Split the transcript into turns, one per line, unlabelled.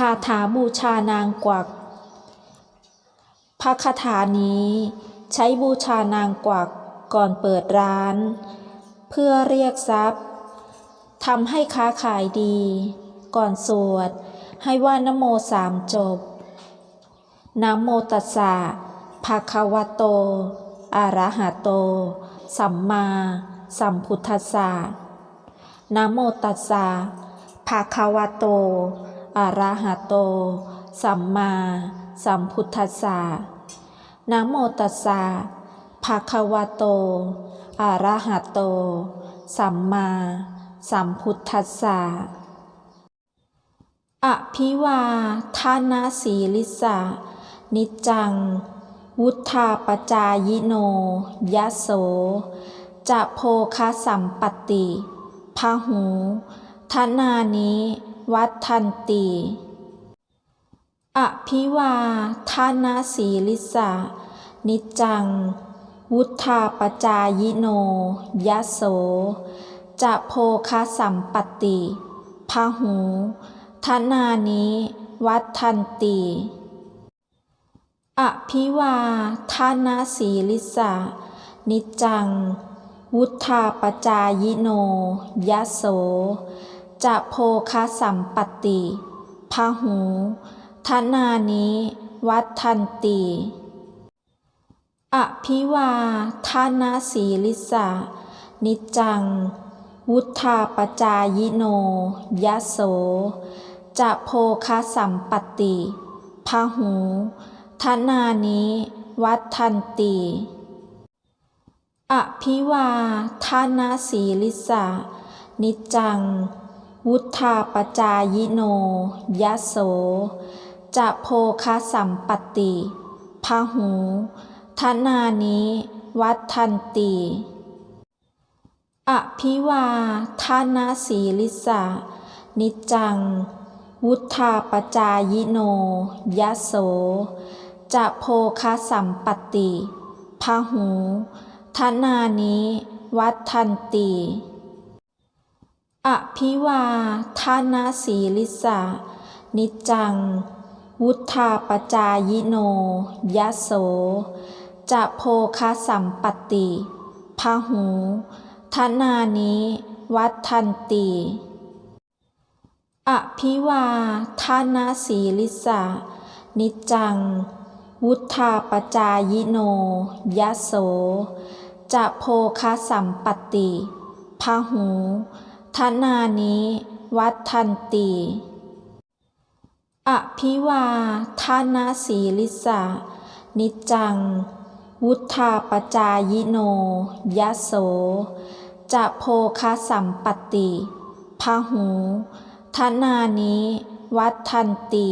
คาถาบูชานางกวัก พระคาถานี้ใช้บูชานางกวักก่อนเปิดร้าน เพื่อเรียกทรัพย์ทำให้ค้าขายดี ก่อนสวด ให้ว่านโมสามจบนะโมตัสสะภะคะวะโต อะระหะโต สัมมาสัมพุทธัสสะนะโมตัสสะภะคะวะโต อะระหะโต สัมมา สัมพุทธัสสะนะโมตัสสะภะคะวะโต อะระหะโต สัมมา สัมพุทธัสสะอภิวาทานาสีลิสานิจัง วุธาปจายโน ยะโส จะโพคาสัมปติพาหูทนานิ วัฏันติอภิวาทานาสีลิสานิจัง วุธาปจายโน ยะโส จะโพคสัมปติพาหูทนานิวัฏันติอภิวาทานาสีลิสานิจจัง วุธาปจายโน ยะโส จะโพคสัมปติพาหูทนานิวัฏันติอภิวาทานาสีลิสานิจัง วุธาปจายโนยะโส จะโพคสัมปติพาหูทนานิวัฏันติอภิวาทานาสีลิสานิจัง วุธาปจายโน ยะโส จะโพคสัมปติพาหูทนานิวัฏันติ อภิวาทานาสีลิสานิจัง วุธาปจายโน ยะโส จะโพคสัมปติพาหูทนานิวัฏันติ อภิวาทานาสีลิสานิจัง วุธาปจายโนยะโส จะโพคาสัมปติพาหูทนานิวัฏันติอภิวาทานาสีลิสานิจจัง วุธาปจายโนยะโส จะโพคาสัมปติพาหู ทนานิวัฏันตีอภิวาทานาสีลิสานิจัง วุธาปจายโน ยะโส จะโพคาสัมปติพหูทนานิวัฏันตี